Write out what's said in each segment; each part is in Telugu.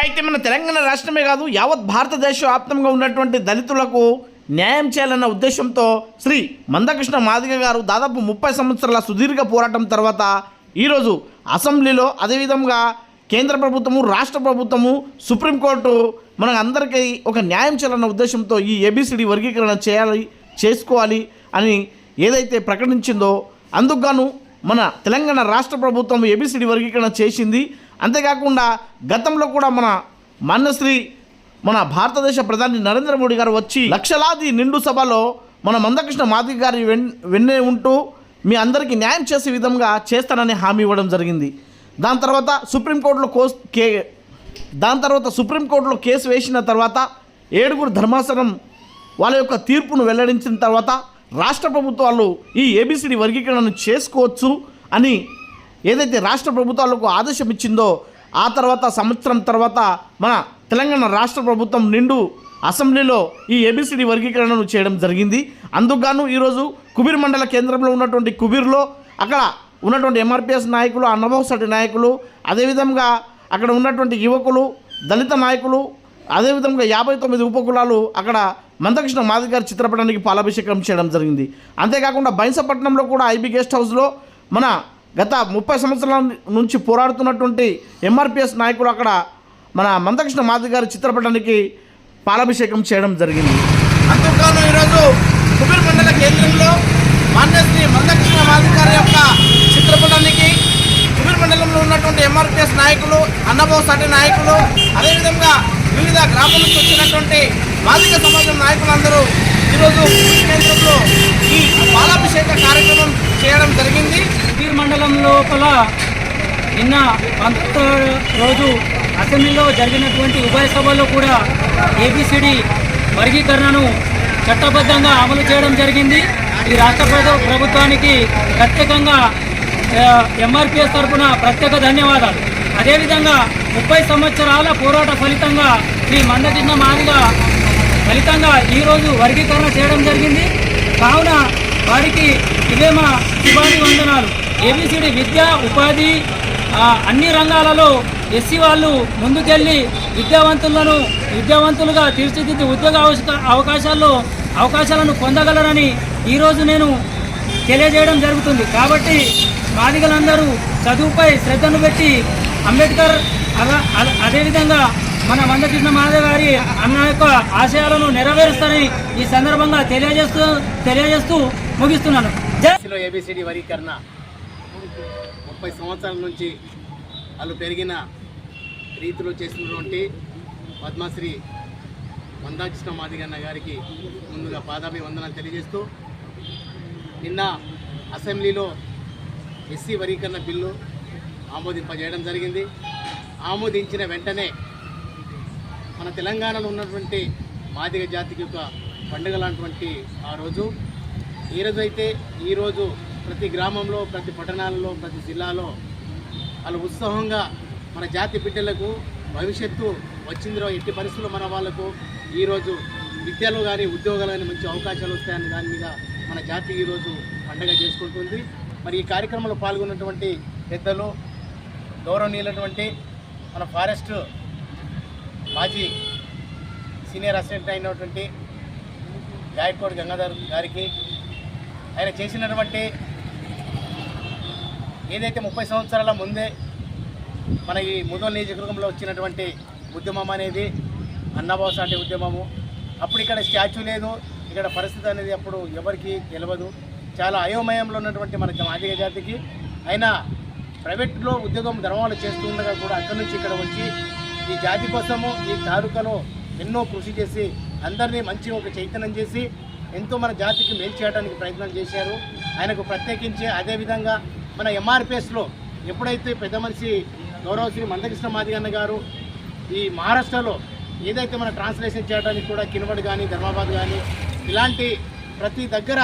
అయితే మన తెలంగాణ రాష్ట్రమే కాదు యావత్ భారతదేశ వ్యాప్తంగా ఉన్నటువంటి దళితులకు న్యాయం చేయాలన్న ఉద్దేశంతో శ్రీ మందకృష్ణ మాదిగ గారు దాదాపు ముప్పై సంవత్సరాల సుదీర్ఘ పోరాటం తర్వాత ఈరోజు అసెంబ్లీలో అదేవిధంగా కేంద్ర ప్రభుత్వము రాష్ట్ర ప్రభుత్వము సుప్రీంకోర్టు మన అందరికీ ఒక న్యాయం చేయాలన్న ఉద్దేశంతో ఈ ఏబిసిడి వర్గీకరణ చేయాలి చేసుకోవాలి అని ఏదైతే ప్రకటించిందో అందుకుగాను మన తెలంగాణ రాష్ట్ర ప్రభుత్వం ఏబిసిడి వర్గీకరణ చేసింది. అంతేకాకుండా గతంలో కూడా మన మాన్యశ్రీ మన భారతదేశ ప్రధాని నరేంద్ర మోడీ గారు వచ్చి లక్షలాది నిండు సభలో మన మందకృష్ణ మాదిక గారి వెన్ వెన్నే ఉంటూ మీ అందరికీ న్యాయం చేసే విధంగా చేస్తానని హామీ ఇవ్వడం జరిగింది. దాని తర్వాత సుప్రీంకోర్టులో కోస్ కే దాని తర్వాత సుప్రీంకోర్టులో కేసు వేసిన తర్వాత ఏడుగురు ధర్మాసనం వాళ్ళ యొక్క తీర్పును వెల్లడించిన తర్వాత రాష్ట్ర ప్రభుత్వాలు ఈ ఏబిసిడి వర్గీకరణను చేసుకోవచ్చు అని ఏదైతే రాష్ట్ర ప్రభుత్వాలకు ఆదేశం ఇచ్చిందో ఆ తర్వాత సంవత్సరం తర్వాత మన తెలంగాణ రాష్ట్ర ప్రభుత్వం నిండు అసెంబ్లీలో ఈ ఏబిసిడి వర్గీకరణను చేయడం జరిగింది. అందుకుగాను ఈరోజు కుబీర్ మండల కేంద్రంలో ఉన్నటువంటి కుబీర్లో అక్కడ ఉన్నటువంటి ఎంఆర్పిఎస్ నాయకులు అన్నభోసటి నాయకులు అదేవిధంగా అక్కడ ఉన్నటువంటి యువకులు దళిత నాయకులు అదేవిధంగా యాభై తొమ్మిది ఉపకులాలు అక్కడ మందకృష్ణ మాదిగ గారి చిత్రపటానికి పాలాభిషేకం చేయడం జరిగింది. అంతేకాకుండా బైన్సపట్నంలో కూడా ఐబీ గెస్ట్ హౌస్లో మన గత ముప్పై సంవత్సరాల నుంచి పోరాడుతున్నటువంటి ఎంఆర్పిఎస్ నాయకులు అక్కడ మన మందకృష్ణ మాధవ్ గారి చిత్రపటానికి పాలాభిషేకం చేయడం జరిగింది. అంతేకాదు ఈరోజు కుబీర్ మండల కేంద్రంలో మాన్యశ్రీ మందకృష్ణ మాధవ్ గారి యొక్క చిత్రపటానికి కుబీర్ మండలంలో ఉన్నటువంటి ఎంఆర్పిఎస్ నాయకులు అన్నబాబు సాటి నాయకులు అదేవిధంగా వివిధ గ్రామాల నుంచి వచ్చినటువంటి బాధిక సమాజం నాయకులందరూ ఈరోజు కేంద్రంలో ఈ పాలాభిషేక కార్యక్రమం చేయడం జరిగింది. పీర్ మండలం లోపల నిన్న అంత రోజు అసెంబ్లీలో జరిగినటువంటి ఉభయ సభలో కూడా ఏబిసిడి వర్గీకరణను చట్టబద్ధంగా అమలు చేయడం జరిగింది. ఈ రాష్ట్ర ప్రభుత్వానికి ప్రత్యేకంగా ఎంఆర్పిఎస్ తరఫున ప్రత్యేక ధన్యవాదాలు. అదేవిధంగా ముప్పై సంవత్సరాల పోరాట ఫలితంగా శ్రీ మందకృష్ణ మాదిగా ఫలితంగా ఈరోజు వర్గీకరణ చేయడం జరిగింది. కావున వారికి ఇవే మా శుభాని వందనాలు. ఏబిసిడి విద్య ఉపాధి అన్ని రంగాలలో ఎస్సీ వాళ్ళు ముందుకెళ్ళి విద్యావంతులను విద్యావంతులుగా తీర్చిదిద్ది ఉద్యోగ అవకాశాల్లో అవకాశాలను పొందగలరని ఈరోజు నేను తెలియజేయడం జరుగుతుంది. కాబట్టి బాలికలందరూ చదువుపై శ్రద్ధను పెట్టి అంబేద్కర్ అలా- అలా- అదేవిధంగా మన వందకృష్ణ మాధవ్ గారి అన్న యొక్క ఆశయాలను నెరవేరుస్తారని ఈ సందర్భంగా తెలియజేస్తూ తెలియజేస్తూ ముగిస్తున్నాను. ఏబిసిడి వర్గీకరణ ముప్పై సంవత్సరాల నుంచి వాళ్ళు పెరిగిన రీతిలో చేసినటువంటి పద్మశ్రీ మందాకృష్ణ మాదిగన్న గారికి ముందుగా పాదాభివందనాలు తెలియజేస్తూ నిన్న అసెంబ్లీలో ఎస్సీ వర్గీకరణ బిల్లు ఆమోదింపజేయడం జరిగింది. ఆమోదించిన వెంటనే మన తెలంగాణలో ఉన్నటువంటి మాదిగ జాతికి ఒక పండుగ లాంటివంటి ఆ రోజు. ఈ అయితే ఈరోజు ప్రతి గ్రామంలో ప్రతి పట్టణాలలో ప్రతి జిల్లాలో వాళ్ళు ఉత్సాహంగా మన జాతి బిడ్డలకు భవిష్యత్తు వచ్చిందిరో ఎట్టి పరిస్థితుల్లో మన వాళ్ళకు ఈరోజు విద్యలో కానీ ఉద్యోగాలు కానీ మంచి అవకాశాలు వస్తాయని దాని మీద మన జాతి ఈరోజు పండుగ చేసుకుంటుంది. మరి ఈ కార్యక్రమంలో పాల్గొన్నటువంటి పెద్దలు గౌరవనీయులటువంటి మన ఫారెస్ట్ మాజీ సీనియర్ అసిస్టెంట్ అయినటువంటి గాయకోడ్ గంగాధర్ గారికి ఆయన చేసినటువంటి ఏదైతే ముప్పై సంవత్సరాల ముందే మన ఈ ముదోల్ నియోజకవర్గంలో వచ్చినటువంటి ఉద్యమం అనేది అన్నబాబు సాటి ఉద్యమము అప్పుడు ఇక్కడ స్టాచ్యూ లేదు ఇక్కడ పరిస్థితి అనేది అప్పుడు ఎవరికి తెలియదు చాలా అయోమయంలో ఉన్నటువంటి మన మాదిగ జాతికి. అయినా ప్రైవేట్లో ఉద్యోగం ధర్మాలు చేస్తుండగా కూడా అక్కడి నుంచి ఇక్కడ వచ్చి ఈ జాతి కోసము ఈ తారుకను ఎన్నో కృషి చేసి అందరినీ మంచి ఒక చైతన్యం చేసి ఎంతో మన జాతికి మేలు చేయడానికి ప్రయత్నం చేశారు. ఆయనకు ప్రత్యేకించి అదేవిధంగా మన ఎంఆర్పిఎస్లో ఎప్పుడైతే పెద్ద మనిషి గౌరవ శ్రీ మందకృష్ణ మాదిగన్న గారు ఈ మహారాష్ట్రలో ఏదైతే మన ట్రాన్స్లేషన్ చేయడానికి కూడా కినవడ్ కానీ ధర్మాబాద్ కానీ ఇలాంటి ప్రతి దగ్గర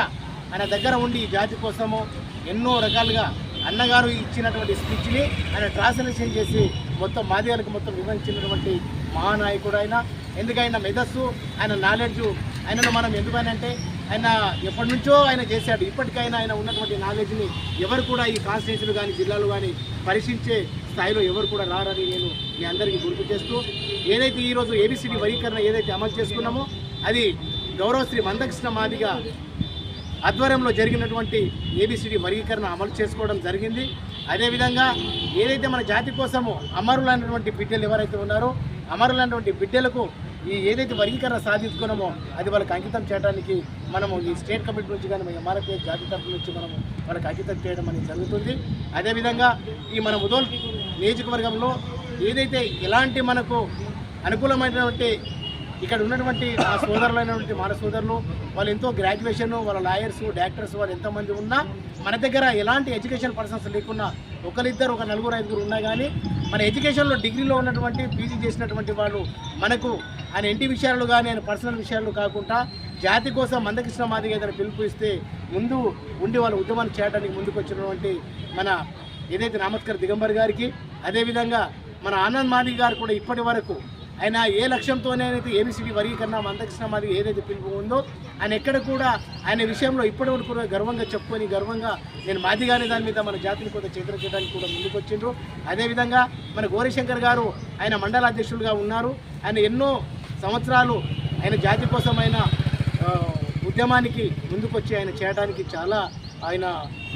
ఆయన దగ్గర ఉండి ఈ జాతి కోసము ఎన్నో రకాలుగా అన్నగారు ఇచ్చినటువంటి స్పీచ్ని ఆయన ట్రాన్స్లేషన్ చేసి మొత్తం మాదిగలకు మొత్తం వివరించినటువంటి మహానాయకుడు ఆయన ఎందుకైనా మెదస్సు ఆయన నాలెడ్జ్ ఆయనను మనం ఎందుకనంటే ఆయన ఎప్పటి నుంచో ఆయన చేశాడు. ఇప్పటికైనా ఆయన ఉన్నటువంటి నాలెడ్జ్ని ఎవరు కూడా ఈ కాన్స్టిట్యూన్సీలు కానీ జిల్లాలు కానీ పరీక్షించే స్థాయిలో ఎవరు కూడా రారని నేను మీ అందరికీ గుర్తు చేస్తూ ఏదైతే ఈరోజు ఏబిసిడి వర్గీకరణ ఏదైతే అమలు చేసుకున్నామో అది గౌరవశ్రీ మందకృష్ణ మాదిగా ఆధ్వర్యంలో జరిగినటువంటి ఏబిసిడి వర్గీకరణ అమలు చేసుకోవడం జరిగింది. అదేవిధంగా ఏదైతే మన జాతి కోసము అమరులైనటువంటి బిడ్డలు ఎవరైతే ఉన్నారో అమరులైనటువంటి బిడ్డలకు ఈ ఏదైతే వర్గీకరణ సాధించుకున్నామో అది వాళ్ళకి అంకితం చేయడానికి మనము ఈ స్టేట్ కమిటీ నుంచి కానీ మన జాతి తరఫు నుంచి మనము వాళ్ళకి అంకితం చేయడం అనేది జరుగుతుంది. అదేవిధంగా ఈ మన ఉదోల్ నియోజకవర్గంలో ఏదైతే ఎలాంటి మనకు అనుకూలమైనటువంటి ఇక్కడ ఉన్నటువంటి మా సోదరులైనటువంటి మన సోదరులు వాళ్ళు ఎంతో గ్రాడ్యుయేషన్ వాళ్ళ లాయర్స్ డాక్టర్స్ వాళ్ళు ఎంతోమంది ఉన్నా మన దగ్గర ఎలాంటి ఎడ్యుకేషన్ పర్సన్స్ లేకున్నా ఒకరిద్దరు ఒక నలుగురు ఐదుగురు ఉన్నా కానీ మన ఎడ్యుకేషన్లో డిగ్రీలో ఉన్నటువంటి పీజీ చేసినటువంటి వాళ్ళు మనకు ఆయన ఇంటి విషయాలు కానీ ఆయన పర్సనల్ విషయాలు కాకుండా జాతి కోసం మందకృష్ణ మాదిగ ఏదైనా పిలుపు ఇస్తే ముందు ఉండి వాళ్ళ ఉద్యమాన్ని చేయడానికి ముందుకు వచ్చినటువంటి మన ఏదైతే నామస్కర్ దిగంబర్ గారికి అదేవిధంగా మన ఆనంద్ మాదిగ గారు కూడా ఇప్పటి వరకు ఆయన ఏ లక్ష్యంతోనే అయితే ఏబిసిడి వర్గీకరణ మందకృష్ణ మాదిగ ఏదైతే పిలుపు ఉందో ఆయన ఎక్కడ కూడా ఆయన విషయంలో ఇప్పటి వరకు కూడా గర్వంగా చెప్పుకొని గర్వంగా నేను మాదిగానే దాని మీద మన జాతిని కొంత చేతులు చేయడానికి కూడా ముందుకొచ్చిండ్రు. అదేవిధంగా మన గౌరీశంకర్ గారు ఆయన మండల అధ్యక్షులుగా ఉన్నారు. ఆయన ఎన్నో సంవత్సరాలు ఆయన జాతి కోసం ఆయన ఉద్యమానికి ముందుకొచ్చి ఆయన చేయడానికి చాలా ఆయన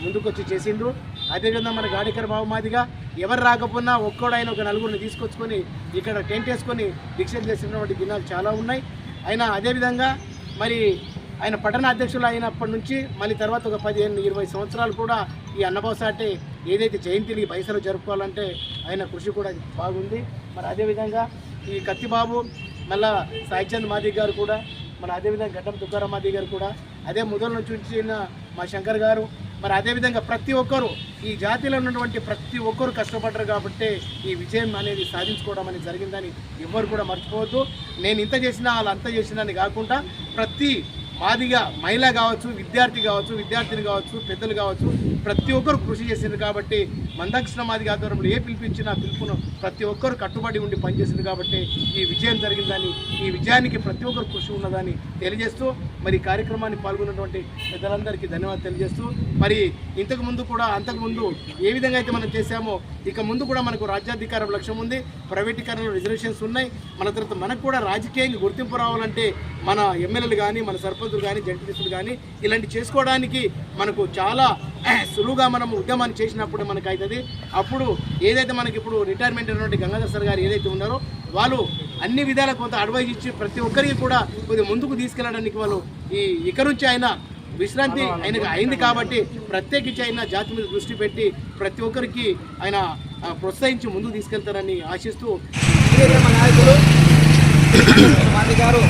ముందుకొచ్చి చేసిండ్రు. అదేవిధంగా మన గాడికర్ బాబు మాదిగా ఎవరు రాకపోయినా ఒక్కడు ఆయన ఒక నలుగురిని తీసుకొచ్చుకొని ఇక్కడ టెంట్ వేసుకొని దీక్షలు చేసినటువంటి దినాలు చాలా ఉన్నాయి. ఆయన అదేవిధంగా మరి ఆయన పట్టణ అధ్యక్షులు అయినప్పటి నుంచి మళ్ళీ తర్వాత ఒక పదిహేను ఇరవై సంవత్సరాలు కూడా ఈ అన్నబాసాటే ఏదైతే జయంతిని పైసలు జరుపుకోవాలంటే ఆయన కృషి కూడా బాగుంది. మరి అదేవిధంగా ఈ కత్తిబాబు మళ్ళా సాయిచంద్ మాదిక్ గారు కూడా మన అదేవిధంగా గడ్డం తుకారామాది గారు కూడా అదే మొదల నుంచి ఉంచిన మా శంకర్ గారు. మరి అదేవిధంగా ప్రతి ఒక్కరు ఈ జాతిలో ఉన్నటువంటి ప్రతి ఒక్కరు కష్టపడ్డారు కాబట్టి ఈ విజయం అనేది సాధించుకోవడం అనేది జరిగిందని ఎవ్వరు కూడా మర్చిపోవద్దు. నేను ఇంత చేసినా వాళ్ళు అంత చేసినా అని కాకుండా ప్రతి మాదిగా మహిళ కావచ్చు విద్యార్థి కావచ్చు విద్యార్థిని కావచ్చు పెద్దలు కావచ్చు ప్రతి ఒక్కరు కృషి చేసింది కాబట్టి మందకృష్ణ మాదిగ ఆధ్వర్యంలో ఏ పిలిపించినా పిలుపును ప్రతి ఒక్కరు కట్టుబడి ఉండి పనిచేసింది కాబట్టి ఈ విజయం జరిగిందని ఈ విజయానికి ప్రతి ఒక్కరు కృషి ఉన్నదని తెలియజేస్తూ మరి కార్యక్రమాన్ని పాల్గొన్నటువంటి పెద్దలందరికీ ధన్యవాదాలు తెలియజేస్తూ మరి ఇంతకు ముందు కూడా అంతకుముందు ఏ విధంగా అయితే మనం చేశామో ఇక ముందు కూడా మనకు రాజ్యాధికారం లక్ష్యం ఉంది ప్రైవేటీకరణలో రిజర్వేషన్స్ ఉన్నాయి మన తర్వాత మనకు కూడా రాజకీయంగా గుర్తింపు రావాలంటే మన ఎమ్మెల్యేలు కానీ మన సర్పంచులు కానీ జడ్పీటీసులు కానీ ఇలాంటి చేసుకోవడానికి మనకు చాలా సులువుగా మనం ఉద్యమాన్ని చేసినప్పుడు మనకు అవుతుంది అప్పుడు ఏదైతే మనకి ఇప్పుడు రిటైర్మెంట్ అయినటువంటి గంగాధర్ సార్ గారు ఏదైతే ఉన్నారో వాళ్ళు అన్ని విధాల కొంత అడ్వైజ్ ఇచ్చి ప్రతి ఒక్కరికి కూడా కొద్దిగా ముందుకు తీసుకెళ్ళడానికి వాళ్ళు ఈ ఇక నుంచి ఆయన విశ్రాంతి ఆయనకు అయింది కాబట్టి ప్రత్యేకించి ఆయన జాతి మీద దృష్టి పెట్టి ప్రతి ఒక్కరికి ఆయన ప్రోత్సహించి ముందుకు తీసుకెళ్తారని ఆశిస్తూ నాయకులు గాంధీ గారు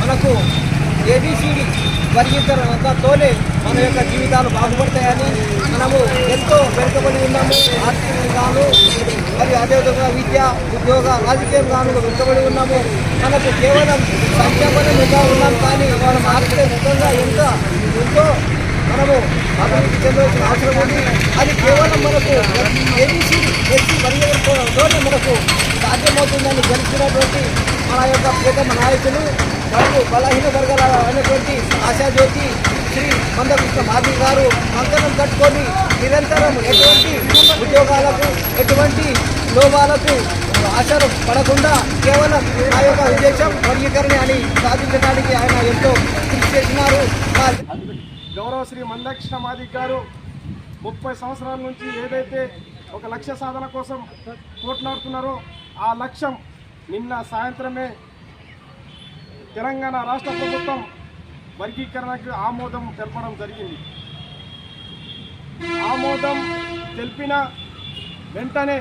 మనకు ఏబిసిడి వర్గీకరణతోనే మన యొక్క జీవితాలు బాగుపడతాయని మనము ఎంతో వెనుకబడి ఉన్నాము. ఆర్థికంగాను మరియు అదేవిధంగా విద్య ఉద్యోగ రాజకీయంగాను వెనుకబడి ఉన్నాము. మనకు కేవలం సంఖ్యాబలంగా ఉన్నాం కానీ మనం ఆర్థికంగా ఎంత ఎంతో మనము అభివృద్ధి చెందవలసిన అవసరం ఉంది. అది కేవలం మనకు ఏబీసీ ఎస్సీ వర్గీకరణతోనే మనకు సాధ్యమవుతుందని గెలిచినటువంటి మన యొక్క ప్రియతమ నాయకులు మరియు బలహీన వర్గాల అయినటువంటి ఆశాజ్యోతి శ్రీ మందకృష్ణ మాది గారు కంకణం కట్టుకొని నిరంతరం ఎటువంటి ఉద్యోగాలకు ఎటువంటి లోపాలకు ఆశలు పడకుండా కేవలం ఆ యొక్క ఉద్దేశం వర్గీకరణ అని సాధించడానికి ఆయన ఎంతో కృషి చేసినారు. గౌరవ శ్రీ మందకృష్ణ మాదిక్ గారు ముప్పై సంవత్సరాల నుంచి ఏదైతే ఒక లక్ష్య సాధన కోసం పోట్లాడుతున్నారో ఆ లక్ష్యం నిన్న సాయంత్రమే తెలంగాణ రాష్ట్ర ప్రభుత్వం వర్గీకరణకు ఆమోదం తెలపడం జరిగింది. ఆమోదం తెలిపిన వెంటనే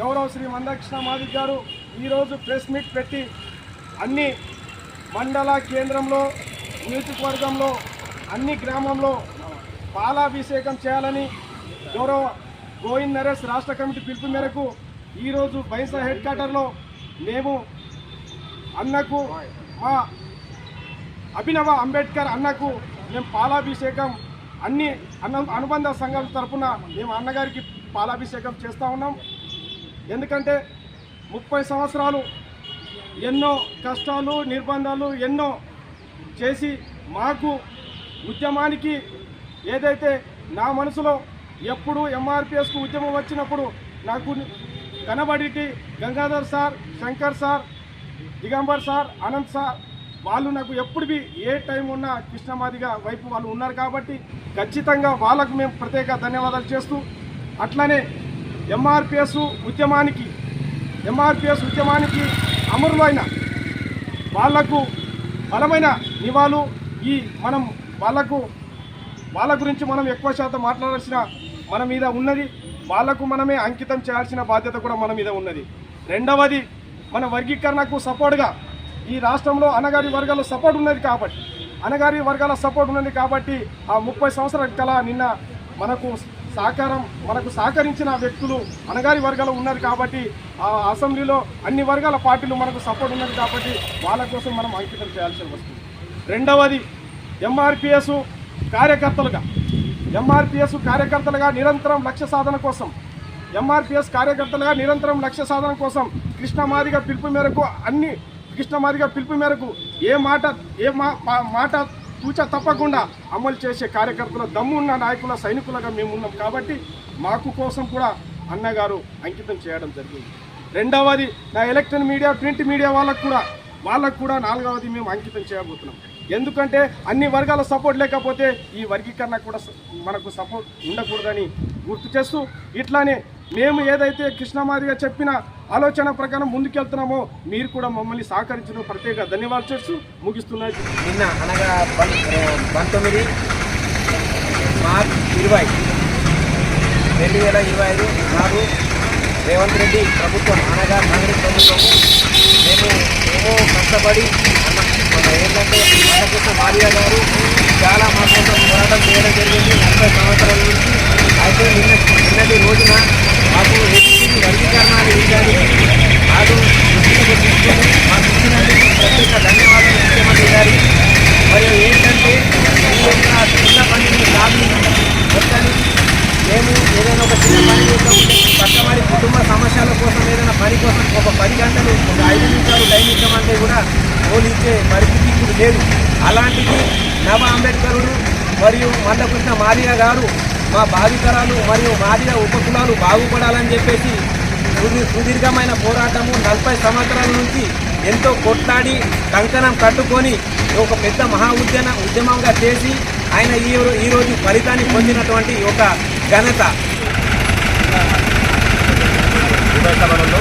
గౌరవ శ్రీ మందకృష్ణ మాదిక్ గారు ఈరోజు ప్రెస్ మీట్ పెట్టి అన్ని మండల కేంద్రంలో నియోజకవర్గంలో అన్ని గ్రామంలో పాలాభిషేకం చేయాలని గౌరవ గోవింద్ నరేష్ రాష్ట్ర కమిటీ పిలుపు మేరకు ఈరోజు బైసా హెడ్ క్వార్టర్లో మేము అన్నకు మా అభినవ అంబేద్కర్ అన్నకు మేము పాలాభిషేకం అన్ని అన్న అనుబంధ సంఘాల తరఫున మేము అన్నగారికి పాలాభిషేకం చేస్తూ ఉన్నాం. ఎందుకంటే ముప్పై సంవత్సరాలు ఎన్నో కష్టాలు నిర్బంధాలు ఎన్నో చేసి మాకు ఉద్యమానికి ఏదైతే నా మనసులో ఎప్పుడు ఎంఆర్పిఎస్కు ఉద్యమం వచ్చినప్పుడు నాకు కనబడిటి Gangadhar sir Shankar sir Digambar sir Anant sir వాళ్ళు నాకు ఎప్పుడు ఏ టైం ఉన్నా కృష్ణమాదిగా వైపు వాళ్ళు ఉన్నారు కాబట్టి ఖచ్చితంగా వాళ్ళకు మేము ప్రత్యేక ధన్యవాదాలు చేస్తూ అట్లనే ఎంఆర్పిఎస్ ఉద్యమానికి ఎంఆర్పిఎస్ ఉద్యమానికి అమరులైన వాళ్ళకు బలమైన నివాళు ఈ మనం వాళ్ళకు వాళ్ళ గురించి మనం ఎక్కువ శాతం మాట్లాడాల్సిన మన మీద ఉన్నది వాళ్ళకు మనమే అంకితం చేయాల్సిన బాధ్యత కూడా మన మీద ఉన్నది. రెండవది మన వర్గీకరణకు సపోర్ట్గా ఈ రాష్ట్రంలో అనగారి వర్గాల సపోర్ట్ ఉన్నది కాబట్టి అనగారి వర్గాల సపోర్ట్ ఉన్నది కాబట్టి ఆ ముప్పై సంవత్సరాల కల నిన్న మనకు సహకారం మనకు సహకరించిన వ్యక్తులు అనగారి వర్గాలు ఉన్నారు కాబట్టి ఆ అసెంబ్లీలో అన్ని వర్గాల పార్టీలు మనకు సపోర్ట్ ఉన్నది కాబట్టి వాళ్ళ కోసం మనం అంకితం చేయాల్సి వస్తుంది రెండవది ఎంఆర్పిఎస్ కార్యకర్తలుగా ఎంఆర్పిఎస్ కార్యకర్తలుగా నిరంతరం లక్ష్య సాధన కోసం ఎంఆర్పిఎస్ కార్యకర్తలుగా నిరంతరం లక్ష్య సాధన కోసం కృష్ణమాదిగ పిలుపు మేరకు అన్ని కృష్ణమాదిగ పిలుపు మేరకు ఏ మాట ఏ మా- మా- మాట తూచ తప్పకుండా అమలు చేసే కార్యకర్తల దమ్మున్న నాయకుల సైనికులుగా మేము ఉన్నాం. కాబట్టి మాకు కోసం కూడా అన్నగారు అంకితం చేయడం జరిగింది. రెండవది నా ఎలక్ట్రానిక్ మీడియా ప్రింట్ మీడియా వాళ్ళకు కూడా వాళ్ళకు కూడా నాలుగవది మేము అంకితం చేయబోతున్నాం. ఎందుకంటే అన్ని వర్గాల సపోర్ట్ లేకపోతే ఈ వర్గీకరణ కూడా మనకు సపోర్ట్ ఉండకూడదని గుర్తు చేస్తూ ఇట్లానే మేము ఏదైతే కృష్ణమాదిగా చెప్పిన ఆలోచన ప్రకారం ముందుకెళ్తున్నామో మీరు కూడా మమ్మల్ని సహకరించిన ప్రత్యేక ధన్యవాదాలు చేస్తూ ముగిస్తున్నాయి. నిన్న అనగా పంతొమ్మిది మార్చ్ ఇరవై రెండు వేల ఇరవై ఐదు నాడు రేవంత్ రెడ్డి ప్రభుత్వం అనగా కాంగ్రెస్ ప్రభుత్వము మేము ఏమో కష్టపడి అన్న మన ఏంటంటే మనకృష్ణ గారు చాలా మా కోసం పోరాటం చేయడం జరిగింది. నలభై సంవత్సరాల నుంచి అయితే నిన్న నిన్నటి రోజున మాకు ఏపీసీ వర్గీకరణ అనే విషయాన్ని నాడు దృష్టిలోకి తీసుకొని మాకు ఇచ్చినందుకు ప్రత్యేక ధన్యవాదాలు ముఖ్యమంత్రి గారి మరియు ఏంటంటే ఈ యొక్క చిన్న పనిని సాధి వద్దని మేము ఏదైనా ఒక చిన్న పని చేద్దామంటే కష్టపడి కుటుంబ సమస్యల కోసం ఏదైనా పని కోసం ఒక పది గంటలు ఒక ఐదు నిమిషాలు టైం ఇచ్చామంటే కూడా ఓలు ఇచ్చే పరిస్థితి ఇప్పుడు లేదు పార్టీకి నవ అంబేద్కరుడు మరియు మందకృష్ణ మాదిగ గారు మా బాధితరాలు మరియు మాదిగ ఉపకులాలు బాగుపడాలని చెప్పేసి సుదీర్ఘమైన పోరాటము నలభై సంవత్సరాల నుంచి ఎంతో కొట్లాడి కంకణం కట్టుకొని ఒక పెద్ద మహా ఉద్యమ ఉద్యమంగా చేసి ఆయన ఈ ఈరోజు ఈ రోజు ఫలితాన్ని పొందినటువంటి ఒక ఘనత. సభలలో